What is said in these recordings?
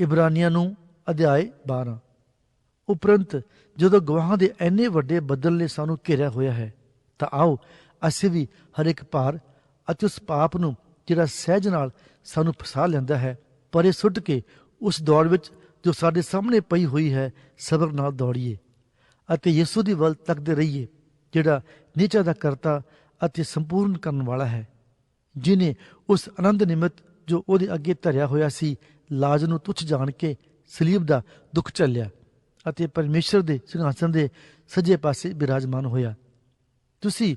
ਇਬਰਾਨੀਆਂ ਨੂੰ ਅਧਿਆਇ 12 ਉਪਰੰਤ ਜਦੋਂ ਗਵਾਹਾਂ ਦੇ ਐਨੇ ਵੱਡੇ ਬੱਦਲ ਨੇ ਸਾਨੂੰ ਘੇਰਿਆ ਹੋਇਆ ਹੈ, ਤਾਂ ਆਓ ਅਸੀਂ ਵੀ ਹਰ ਇੱਕ ਭਾਰ ਅਤੇ ਉਸ ਪਾਪ ਨੂੰ ਜਿਹੜਾ ਸਹਿਜ ਨਾਲ ਸਾਨੂੰ ਫਸਾ ਲੈਂਦਾ ਹੈ, ਪਰੇ ਸੁੱਟ ਕੇ ਉਸ ਦੌੜ ਵਿੱਚ ਜੋ ਸਾਡੇ ਸਾਹਮਣੇ ਪਈ ਹੋਈ ਹੈ, ਸਬਰ ਨਾਲ ਦੌੜੀਏ ਅਤੇ ਯਿਸੂ ਦੀ ਵੱਲ ਤੱਕਦੇ ਰਹੀਏ, ਜਿਹੜਾ ਨੀਚਾ ਦਾ ਕਰਤਾ ਅਤੇ ਸੰਪੂਰਨ ਕਰਨ ਵਾਲਾ ਹੈ, ਜਿਨੇ ਉਸ ਆਨੰਦ ਨਿਮਿਤ ਜੋ ਉਹਦੇ ਅੱਗੇ ਧਰਿਆ ਹੋਇਆ ਸੀ, ਲਾਜ ਨੂੰ ਤੁੱਛ ਜਾਣ ਕੇ ਸਲੀਬ ਦਾ ਦੁੱਖ ਝੱਲਿਆ ਅਤੇ ਪਰਮੇਸ਼ਰ ਦੇ ਸਿੰਘਾਸਨ ਦੇ ਸੱਜੇ ਪਾਸੇ ਬਿਰਾਜਮਾਨ ਹੋਇਆ। ਤੁਸੀਂ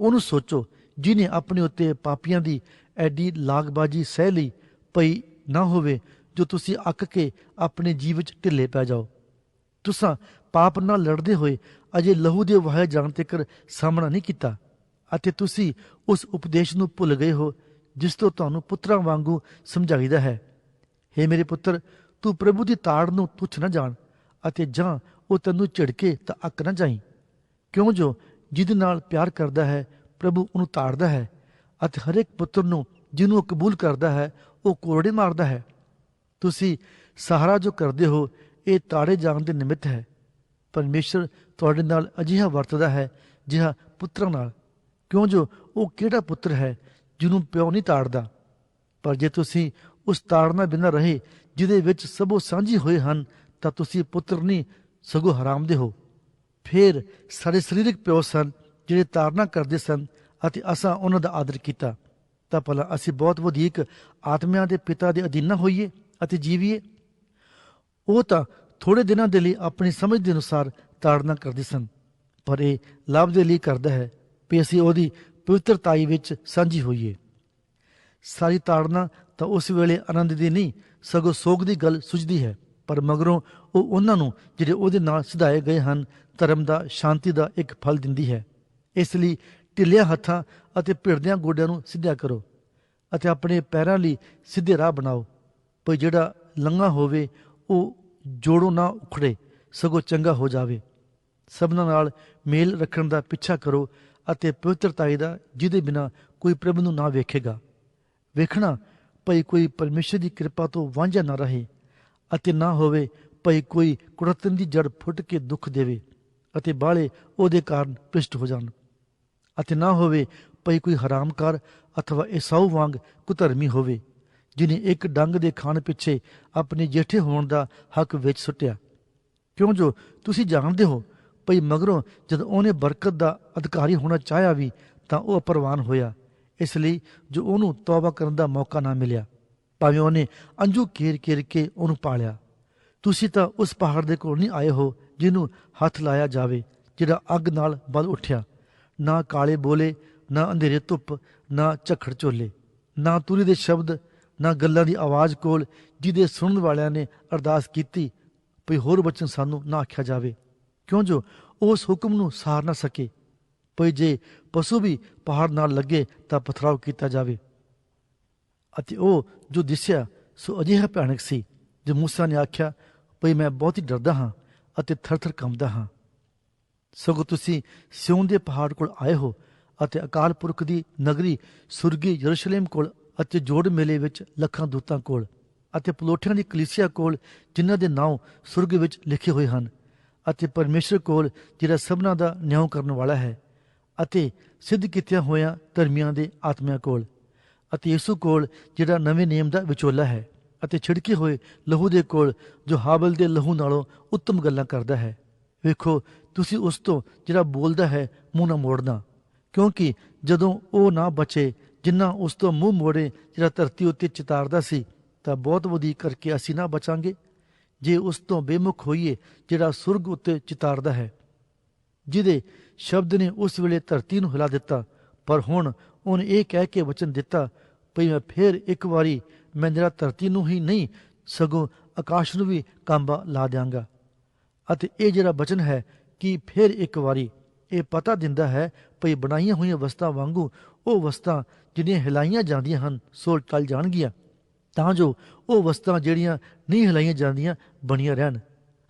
ਉਹਨੂੰ ਸੋਚੋ ਜਿਨੇ ਆਪਣੇ ਉੱਤੇ ਪਾਪੀਆਂ ਦੀ ਐਡੀ ਲਾਗਬਾਜੀ ਸਹਿ ਲਈ ਪਈ ਨਾ ਹੋਵੇ, ਜੋ ਤੁਸੀਂ ਅੱਕ ਕੇ ਆਪਣੇ ਜੀਵ ਵਿੱਚ ਢਿੱਲੇ ਪੈ ਜਾਓ। ਤੁਸੀਂ ਪਾਪ ਨਾਲ ਲੜਦੇ ਹੋਏ ਅਜੇ ਲਹੂ ਦੇ ਵਹਾਏ ਜਾਣ ਤੱਕ ਸਾਹਮਣਾ ਨਹੀਂ ਕੀਤਾ ਅਤੇ ਤੁਸੀਂ ਉਸ ਉਪਦੇਸ਼ ਨੂੰ ਭੁੱਲ ਗਏ ਹੋ ਜਿਸ ਤੋਂ ਤੁਹਾਨੂੰ ਪੁੱਤਰਾਂ ਵਾਂਗੂ ਸਮਝਾਈਦਾ ਹੈ। हे ਮੇਰੇ ਪੁੱਤਰ, ਤੂੰ ਪ੍ਰਭੂ ਦੀ ਤਾੜ ਨੂੰ ਤੁੱਛ ਨਾ ਜਾਣ ਅਤੇ ਜਾਂ ਉਹ ਤੈਨੂੰ ਝਿੜਕੇ ਤਾਂ ਅੱਕ ਨਾ ਜਾਈ। ਕਿਉਂ ਜੋ ਜਿਹਦੇ ਨਾਲ ਪਿਆਰ ਕਰਦਾ ਹੈ, ਪ੍ਰਭੂ ਉਹਨੂੰ ਤਾੜਦਾ ਹੈ ਅਤੇ ਹਰ ਇੱਕ ਪੁੱਤਰ ਨੂੰ ਜਿਹਨੂੰ ਕਬੂਲ ਕਰਦਾ ਹੈ, ਉਹ ਕੋਰੜੇ ਮਾਰਦਾ ਹੈ। ਤੁਸੀਂ ਸਹਾਰਾ ਜੋ ਕਰਦੇ ਹੋ, ਇਹ ਤਾੜੇ ਜਾਣ ਦੇ ਨਿਮਿਤ ਹੈ। ਪਰਮੇਸ਼ਰ ਤੁਹਾਡੇ ਨਾਲ ਅਜਿਹਾ ਵਰਤਦਾ ਹੈ ਜਿਹਾ ਪੁੱਤਰਾਂ ਨਾਲ। ਕਿਉਂ ਜੋ ਉਹ ਕਿਹੜਾ ਪੁੱਤਰ ਹੈ ਜਿਹਨੂੰ ਪਿਓ ਨਹੀਂ ਤਾੜਦਾ। ਪਰ ਜੇ ਤੁਸੀਂ ਉਸ ਤਾੜਨਾ ਬਿਨਾਂ ਰਹੇ, ਜਿਹਦੇ ਵਿੱਚ ਸਭੋ ਸਾਂਝੀ ਹੋਏ ਹਨ, ਤਾਂ ਤੁਸੀਂ ਪੁੱਤਰ ਨਹੀਂ, ਸਗੋਂ ਹਰਾਮ ਦੇ ਹੋ। ਫਿਰ ਸਾਡੇ ਸਰੀਰਕ ਪਿਓ ਸਨ, ਜਿਹੜੇ ਤਾੜਨਾ ਕਰਦੇ ਸਨ ਅਤੇ ਅਸਾਂ ਉਹਨਾਂ ਦਾ ਆਦਰ ਕੀਤਾ। ਤਾਂ ਭਲਾ ਅਸੀਂ ਬਹੁਤ ਵਧੀਕ ਆਤਮਿਆਂ ਦੇ ਪਿਤਾ ਦੇ ਅਧੀਨ ਨਾ ਹੋਈਏ ਅਤੇ ਜੀਵੀਏ। ਉਹ ਤਾਂ ਥੋੜੇ ਦਿਨਾਂ ਦੇ ਲਈ ਆਪਣੀ ਸਮਝ ਦੇ ਅਨੁਸਾਰ ਤਾੜਨਾ ਕਰਦੇ ਸਨ, ਪਰ ਇਹ ਲਾਭ ਦੇ ਲਈ ਕਰਦਾ ਹੈ। ਕਿ ਅਸੀਂ ਉਹਦੀ ਪਵਿੱਤਰਤਾਈ ਵਿੱਚ ਸਾਂਝੀ ਹੋਈਏ ਸਾਰੀ ਤਾੜਨਾ ਤਾਂ ਉਸ ਵੇਲੇ ਆਨੰਦ ਦੀ ਨਹੀਂ, ਸਗੋਂ ਸੋਗ ਦੀ ਗੱਲ ਸੁਝਦੀ ਹੈ। ਪਰ ਮਗਰੋਂ ਉਹ ਉਹਨਾਂ ਨੂੰ ਜਿਹੜੇ ਉਹਦੇ ਨਾਲ ਸਿਧਾਏ ਗਏ ਹਨ, ਧਰਮ ਦਾ, ਸ਼ਾਂਤੀ ਦਾ ਇੱਕ ਫਲ ਦਿੰਦੀ ਹੈ। ਇਸ ਲਈ ਢਿੱਲਿਆਂ ਹੱਥਾਂ ਅਤੇ ਭਿੜਦਿਆਂ ਗੋਡਿਆਂ ਨੂੰ ਸਿੱਧਿਆ ਕਰੋ ਅਤੇ ਆਪਣੇ ਪੈਰਾਂ ਲਈ ਸਿੱਧੇ ਰਾਹ ਬਣਾਓ, ਪਰ ਜਿਹੜਾ ਲੰਗਾ ਹੋਵੇ, ਉਹ ਜੋੜੋ ਨਾ ਉਖੜੇ, ਸਗੋਂ ਚੰਗਾ ਹੋ ਜਾਵੇ। ਸਭਨਾਂ ਨਾਲ ਮੇਲ ਰੱਖਣ ਦਾ ਪਿੱਛਾ ਕਰੋ ਅਤੇ ਪਵਿੱਤਰਤਾਈ ਦਾ, ਜਿਹਦੇ ਬਿਨਾ ਕੋਈ ਪ੍ਰਭ ਨੂੰ ਨਾ ਵੇਖੇਗਾ। ਵੇਖਣਾ, ਭਈ ਕੋਈ ਪਰਮੇਸ਼ਰ ਦੀ ਕਿਰਪਾ ਤੋਂ ਵਾਂਝਾ ਨਾ ਰਹੇ ਅਤੇ ਨਾ ਹੋਵੇ ਭਈ ਕੋਈ ਕੁੜਤਨ ਦੀ ਜੜ ਫੁੱਟ ਕੇ ਦੁੱਖ ਦੇਵੇ ਅਤੇ ਬਾਲੇ ਉਹਦੇ ਕਾਰਨ ਪਿਸ਼ਟ ਹੋ ਜਾਣ ਅਤੇ ਨਾ ਹੋਵੇ ਭਈ ਕੋਈ ਹਰਾਮਕਾਰ ਅਥਵਾ ਈਸਾਊ ਵਾਂਗ ਕੁਧਰਮੀ ਹੋਵੇ, ਜਿਨੇ ਇੱਕ ਡੰਗ ਦੇ ਖਾਣ ਪਿੱਛੇ ਆਪਣੇ ਜੇਠੇ ਹੋਣ ਦਾ ਹੱਕ ਵਿੱਚ ਸੁੱਟਿਆ। ਕਿਉਂ ਜੋ ਤੁਸੀਂ ਜਾਣਦੇ ਹੋ ਭਈ ਮਗਰੋਂ ਜਦ ਉਹਨੇ ਬਰਕਤ ਦਾ ਅਧਿਕਾਰੀ ਹੋਣਾ ਚਾਹਿਆ ਵੀ, ਤਾਂ ਉਹ ਅਪਰਵਾਨ ਹੋਇਆ। ਇਸ ਲਈ ਜੋ ਉਹਨੂੰ ਤੌਬਾ ਕਰਨ ਦਾ ਮੌਕਾ ਨਾ ਮਿਲਿਆ, ਭਾਵੇਂ ਉਹਨੇ ਅੰਜੂ ਕੇਰ ਕੇਰ ਕੇ ਉਹਨੂੰ ਪਾਲਿਆ। ਤੁਸੀਂ ਤਾਂ ਉਸ ਪਹਾੜ ਦੇ ਕੋਲ ਨਹੀਂ ਆਏ ਹੋ, ਜਿਹਨੂੰ ਹੱਥ ਲਾਇਆ ਜਾਵੇ, ਜਿਹੜਾ ਅੱਗ ਨਾਲ ਬਲ ਉੱਠਿਆ। ਨਾ ਕਾਲੇ ਬੋਲੇ, ਨਾ ਅੰਧੇਰੇ ਧੁੱਪ, ਨਾ ਝਖੜ ਝੋਲੇ, ਨਾ ਤੁਰੀ ਦੇ ਸ਼ਬਦ, ਨਾ ਗੱਲਾਂ ਦੀ ਆਵਾਜ਼ ਕੋਲ, ਜਿਹਦੇ ਸੁਣਨ ਵਾਲਿਆਂ ਨੇ ਅਰਦਾਸ ਕੀਤੀ, ਭਈ ਹੋਰ ਬਚਨ ਸਾਨੂੰ ਨਾ ਆਖਿਆ ਜਾਵੇ। ਕਿਉਂ ਜੋ ਉਸ ਹੁਕਮ ਨੂੰ ਸਾਰ ਨਾ ਸਕੇ? ਭਈ ਜੇ ਪਸ਼ੂ ਵੀ ਪਹਾੜ ਨਾਲ ਲੱਗੇ ਤਾਂ ਪਥਰਾਵ ਕੀਤਾ ਜਾਵੇ। ਅਤੇ ਉਹ ਜੋ ਦਿਸਿਆ, ਸੋ ਅਜਿਹਾ ਭਿਆਨਕ ਸੀ, ਜੋ ਮੂਸਾ ਨੇ ਆਖਿਆ, ਭਈ ਮੈਂ ਬਹੁਤ ਹੀ ਡਰਦਾ ਹਾਂ ਅਤੇ ਥਰ-ਥਰ ਕੰਬਦਾ ਹਾਂ। ਸਗੋਂ ਤੁਸੀਂ ਸਿਉਂ ਦੇ ਪਹਾੜ ਕੋਲ ਆਏ ਹੋ ਅਤੇ ਅਕਾਲ ਪੁਰਖ ਦੀ ਨਗਰੀ ਸੁਰਗੀ ਯਰੂਸ਼ਲਮ ਕੋਲ ਅਤੇ ਜੋੜ ਮੇਲੇ ਵਿੱਚ ਲੱਖਾਂ ਦੂਤਾਂ ਕੋਲ ਅਤੇ ਪਲੋਠਿਆਂ ਦੀ ਕਲੀਸਿਆ ਕੋਲ ਜਿਨ੍ਹਾਂ ਦੇ ਨਾਂ ਸੁਰਗ ਵਿੱਚ ਲਿਖੇ ਹੋਏ ਹਨ। ਅਤੇ ਪਰਮੇਸ਼ਰ ਕੋਲ ਜਿਹੜਾ ਸਭਨਾ ਦਾ ਨਿਆਂ ਕਰਨ ਵਾਲਾ ਹੈ ਅਤੇ ਸਿੱਧ ਕੀਤਿਆਂ ਹੋਇਆਂ ਧਰਮੀਆਂ ਦੇ ਆਤਮਿਆਂ ਕੋਲ ਅਤੇ ਯਿਸੂ ਕੋਲ ਜਿਹੜਾ ਨਵੇਂ ਨਿਯਮ ਦਾ ਵਿਚੋਲਾ ਹੈ ਅਤੇ ਛਿੜਕੇ ਹੋਏ ਲਹੂ ਦੇ ਕੋਲ ਜੋ ਹਾਬਲ ਦੇ ਲਹੂ ਨਾਲੋਂ ਉੱਤਮ ਗੱਲਾਂ ਕਰਦਾ ਹੈ। ਵੇਖੋ, ਤੁਸੀਂ ਉਸ ਤੋਂ ਜਿਹੜਾ ਬੋਲਦਾ ਹੈ ਮੂੰਹ ਨਾ ਮੋੜਨਾ, ਕਿਉਂਕਿ ਜਦੋਂ ਉਹ ਨਾ ਬਚੇ, ਜਿੰਨਾ ਉਸ ਤੋਂ ਮੂੰਹ ਮੋੜੇ ਜਿਹੜਾ ਧਰਤੀ ਉੱਤੇ ਚਿਤਾਰਦਾ ਸੀ, ਤਾਂ ਬਹੁਤ ਵਧੀ ਕਰਕੇ ਅਸੀਂ ਨਾ ਬਚਾਂਗੇ। ਜੇ ਉਸ ਤੋਂ ਬੇਮੁਖ ਹੋਈਏ, ਜਿਹੜਾ ਸੁਰਗ ਉੱਤੇ ਚਿਤਾਰਦਾ ਹੈ। ਜਿਹਦੇ ਸ਼ਬਦ ਨੇ ਉਸ ਵੇਲੇ ਧਰਤੀ ਨੂੰ ਹਿਲਾ ਦਿੱਤਾ, ਪਰ ਹੁਣ ਉਹਨੇ ਇਹ ਕਹਿ ਕੇ ਵਚਨ ਦਿੱਤਾ, ਭਈ ਮੈਂ ਫੇਰ ਇੱਕ ਵਾਰੀ ਮੈਂ ਜਿਹੜਾ ਧਰਤੀ ਨੂੰ ਹੀ ਨਹੀਂ, ਸਗੋਂ ਆਕਾਸ਼ ਨੂੰ ਵੀ ਕਾਂਬਾ ਲਾ ਦਿਆਂਗਾ। ਅਤੇ ਇਹ ਜਿਹੜਾ ਵਚਨ ਹੈ ਕਿ ਫਿਰ ਇੱਕ ਵਾਰੀ, ਇਹ ਪਤਾ ਦਿੰਦਾ ਹੈ, ਭਈ ਬਣਾਈਆਂ ਹੋਈਆਂ ਵਸਤਾਂ ਵਾਂਗੂ ਉਹ ਵਸਤਾਂ ਜਿਹੜੀਆਂ ਹਿਲਾਈਆਂ ਜਾਂਦੀਆਂ ਹਨ, ਸੋ ਟਲ ਜਾਣਗੀਆਂ। ਤਾਂ ਜੋ ਉਹ ਵਸਤਾਂ ਜਿਹੜੀਆਂ ਨਹੀਂ ਹਿਲਾਈਆਂ ਜਾਂਦੀਆਂ ਬਣੀਆਂ ਰਹਿਣ।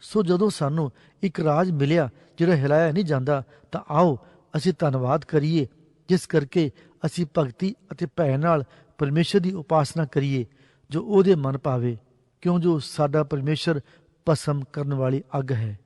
ਸੋ ਜਦੋਂ ਸਾਨੂੰ ਇੱਕ ਰਾਜ ਮਿਲਿਆ ਜਿਹੜਾ ਹਿਲਾਇਆ ਨਹੀਂ ਜਾਂਦਾ, ਤਾਂ ਆਓ ਅਸੀਂ ਧੰਨਵਾਦ ਕਰੀਏ, ਜਿਸ ਕਰਕੇ ਅਸੀਂ ਭਗਤੀ ਅਤੇ ਭੈ ਨਾਲ ਪਰਮੇਸ਼ਰ ਦੀ ਉਪਾਸਨਾ ਕਰੀਏ, ਜੋ ਉਹਦੇ ਮਨ ਭਾਵੇ, ਕਿਉਂ ਜੋ ਸਾਡਾ ਪਰਮੇਸ਼ਰ ਭਸਮ ਕਰਨ ਵਾਲੀ ਅੱਗ ਹੈ।